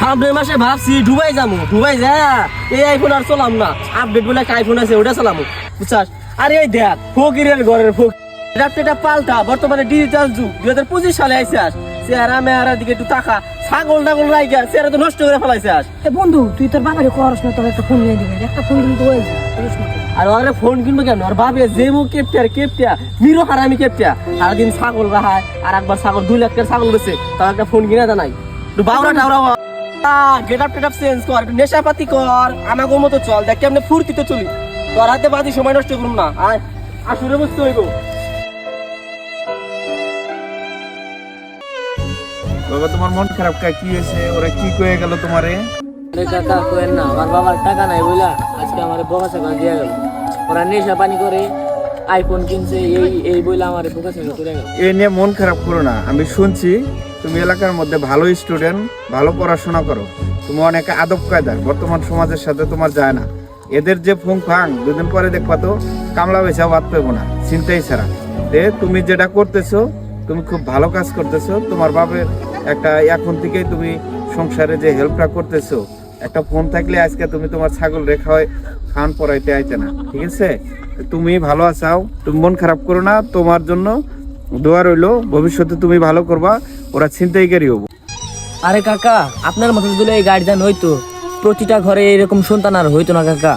সামনের মাসে ভাবছি ডুবাই যাব। ডুবাই যা এই আইফোন আর চলাম না। আপডেট বলে একটা আইফোন আছে ওটা চালামু। বুঝছাস? আরে এই দেখ ফকিরের ঘরের ফক এটা পাল্টা বর্তমানে ডিজিটাল যুগ। দুই হাজার পঁচিশ সালে আইসাস চেহারা মেহারার দিকে একটু তাকা ছাগল টাগল রাইগা চেহারা তো নষ্ট করে ফেলাইছাস। এ বন্ধু তুই তোর বাবারে করস না তোর একটা ফোন নিয়ে দিবি একটা ফোন কিন্তু হয়ে। আর ওরে ফোন কিনবো কেন আর ভাবে যে মু কেপটিয়ার কেপটিয়া মিরো হারামি কেপটিয়া। সারাদিন ছাগল রাহায় আর একবার ছাগল দুই লাখ টাকার ছাগল বেছে তার একটা ফোন কিনা তা নাই। একটু বাউরা টাউরা গেট আপ টেট আপ চেঞ্জ কর একটু নেশাপাতি কর আমাকে মতো চল দেখ কেমনে ফুর্তিতে চলি। তোর হাতে বাদি সময় নষ্ট করুম না আয় আসলে বুঝতে হইব। বাবা তোমার মন খারাপ কা কি হয়েছে? ওরা কি কয়ে গেল তোমারে? কাকা কোয়েন না আমার বাবার টাকা নাই বইলা আজকে আমার বোকা চাকা দিয়া গেল। ওরা নেশা পানি করে আইফোন কিনছে, এই এই বইলা আমার এ নিয়ে মন খারাপ করো না। আমি শুনছি তুমি এলাকার মধ্যে ভালো স্টুডেন্ট ভালো পড়াশোনা করো। তুমি অনেক আদব কায়দা বর্তমান সমাজের সাথে তোমার যায় না। এদের যে ফুং ফাং, দুদিন পরে দেখবা তো কামলা বেচা বাদ পেবো না, চিন্তাই ছাড়া। এ তুমি যেটা করতেছো, তুমি খুব ভালো কাজ করতেছো। তোমার বাপের একটা, এখন থেকেই তুমি সংসারে যে হেল্পটা করতেছো, একটা ফোন থাকলে আজকে তুমি তোমার ছাগল রেখা হয় খান পরাইতে আইতে না। ঠিক আছে? তুমি ভালো আছাও তুমি মন খারাপ করো না, তোমার জন্য দোয়া রইল। ভবিষ্যতে তুমি ভালো করবা, ওরা ছিনতাইকারী হব। আরে কাকা, আপনার মতো দিলে এই গার্জিয়ান হইতো। প্রতিটা ঘরে এরকম সন্তান আর হইতো না কাকা।